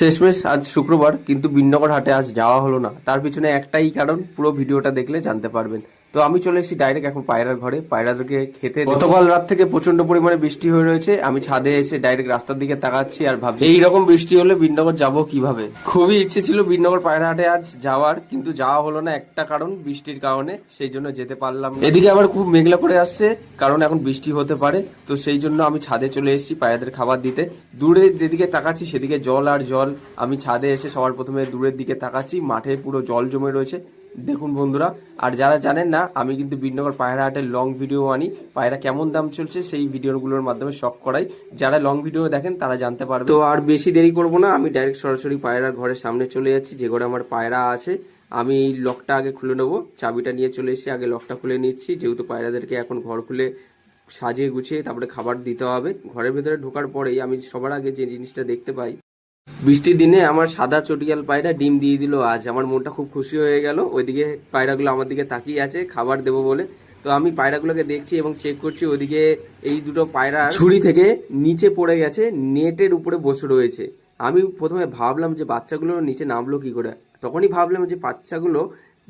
শেষমেশ আজ শুক্রবার, কিন্তু বিন্নগর হাটে আজ যাওয়া হলো না। তার পিছনে একটাই কারণ, পুরো ভিডিওটা দেখলে জানতে পারবেন। তো আমি চলে এসেছি ডাইরেক্ট এখন পায়রার ঘরে। পায়রাদেরকে খেতে গতকাল রাত থেকে প্রচণ্ড পরিমাণে বৃষ্টি হয়ে রয়েছে। আমি ছাদে এসে ডাইরেক্ট রাস্তার দিকে তাকাচ্ছি আর ভাবছি, এইরকম বৃষ্টি হলে বিনগর যাব কীভাবে? খুবই ইচ্ছে ছিল বিনগর পায়রা হাটে আজ যাওয়ার, কিন্তু যাওয়া হলো না একটা কারণ, বৃষ্টির কারণে। সেই জন্য যেতে পারলাম এদিকে আবার খুব মেঘলা করে আসছে, কারণ এখন বৃষ্টি হতে পারে। তো সেই জন্য আমি ছাদে চলে এসেছি পায়রাদের খাবার দিতে। দূরে যেদিকে তাকাচ্ছি সেদিকে জল আর জল। আমি ছাদে এসে সবার প্রথমে দূরের দিকে তাকাচ্ছি। মাঠে পুরো জল জমে রয়েছে। দেখুন বন্ধুরা, আর যারা জানেন না, আমি কিন্তু বিনগর পায়রা হাটের লং ভিডিও আনি। পায়রা কেমন দাম চলছে সেই ভিডিওগুলোর মাধ্যমে শখ করাই। যারা লং ভিডিও দেখেন, তারা জানতে পারবে। তো আর বেশি দেরি করব না, আমি ডাইরেক্ট সরাসরি পায়রার ঘরের সামনে চলে যাচ্ছি, যে ঘরে আমার পায়রা আছে। আমি লকটা আগে খুলে নেব, চাবিটা নিয়ে চলে এসেছি, আগে লকটা খুলে নিচ্ছি। যেহেতু পায়রাদেরকে এখন ঘর খুলে সাজিয়ে গুছিয়ে তারপরে খাবার দিতে হবে, ঘরের ভেতরে ঢোকার পরেই আমি সবার আগে যে জিনিসটা দেখতে পাই বৃষ্টির দিনে আমার সাদা চটিয়াল পায়রা ডিম দিয়ে দিল আজ। আমার মনটা খুব খুশি হয়ে গেল। ওইদিকে পায়রাগুলো আমার দিকে তাকিয়ে আছে খাবার দেবো বলে। তো আমি পায়রাগুলোকে দেখছি এবং চেক করছি ওইদিকে এই দুটো পায়রা ছুরি থেকে নিচে পড়ে গেছে নেটের উপরে বসে রয়েছে। আমি প্রথমে ভাবলাম যে বাচ্চাগুলো নিচে নামলো কি করে? তখনই ভাবলাম যে বাচ্চাগুলো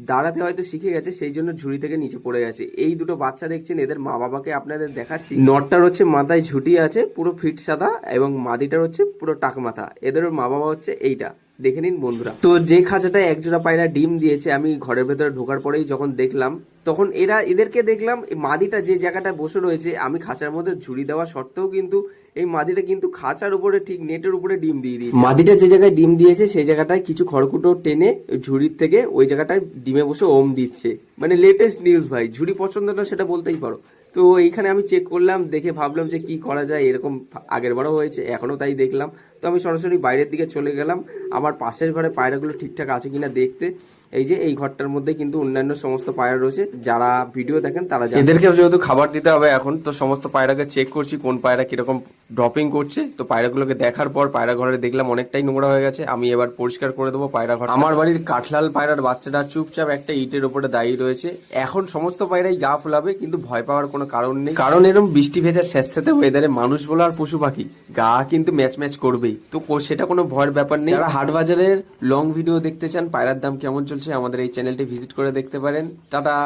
দাঁড়াতে হয়তো শিখে গেছে, সেই জন্য ঝুড়ি থেকে নিচে পড়ে গেছে। এই দুটো বাচ্চা দেখছেন, এদের মা বাবাকে আপনাদের দেখাচ্ছি। নটটার হচ্ছে মাথায় ঝুটি আছে, পুরো ফিট সাদা, এবং মাদিটার হচ্ছে পুরো টাক মাথা। এদের মা বাবা হচ্ছে এইটা। দেখে নিন বন্ধুরা। তো যে খাঁচাটা একজোড়া পায়রা ডিম দিয়েছে, আমি ঘরের ভেতরে ঢোকার পরেই যখন দেখলাম তখন এরা, এদেরকে দেখলাম মাদিটা যে জায়গাটায় বসে রয়েছে, আমি খাঁচার মধ্যে ঝুড়ি দেওয়া সত্ত্বেও কিন্তু এই মাদিটা কিন্তু খাঁচার উপরে, ঠিক নেটের উপরে ডিম দিয়ে দিয়েছে। মাদিটা যে জায়গায় ডিম দিয়েছে, সেই জায়গাটায় কিছু খড়কুটো টেনে ঝুড়ির থেকে ওই জায়গাটায় ডিমে বসে ওম দিচ্ছে। মানে লেটেস্ট নিউজ ভাই, ঝুড়ি পছন্দ না সেটা বলতেই পারো। তো এইখানে আমি চেক করলাম, দেখে ভাবলাম যে কি করা যায়, এরকম আগের বারও হয়েছে, এখনও তাই দেখলাম। তো আমি সরাসরি বাইরের দিকে চলে গেলাম, আমার পাশের ঘরে পায়রাগুলো ঠিকঠাক আছে কিনা দেখতে। এই যে এই ঘরটার মধ্যে কিন্তু অন্যান্য সমস্ত পায়রা রয়েছে। যারা ভিডিও দেখেন তারা এদেরকে যেহেতু খাবার দিতে হবে এখন, তো সমস্ত পায়রাকে চেক করছি, কোন পায়রা কীরকম ড্রপিং করছে। তো পায়রাগুলোকে দেখার পর পায়রা ঘরে দেখলাম অনেকটাই নোংরা হয়ে গেছে। আমি এবার পরিষ্কার করে দেবো পায়রা ঘর আমার বাড়ির কাঠলাল পায়রার বাচ্চাটা চুপচাপ একটা ইটের উপরে দাঁড়িয়ে রয়েছে। এখন সমস্ত পায়রাই গা ফুলাবে, কিন্তু ভয় পাওয়ার কোনো কারণ নেই। কারণ এরকম বৃষ্টি ভেজা স্যাঁতস্যাঁতে ওয়েদারে মানুষ বলো আর পশু পাখি, গা কিন্তু ম্যাচ ম্যাচ করবেই। তো সেটা কোনো ভয়ের ব্যাপার নেই। যারা হাট বাজারের লং ভিডিও দেখতে চান, পায়রার দাম কেমন চলছে আমাদের এই চ্যানেলটি ভিজিট করে দেখতে পারেন। টাটা!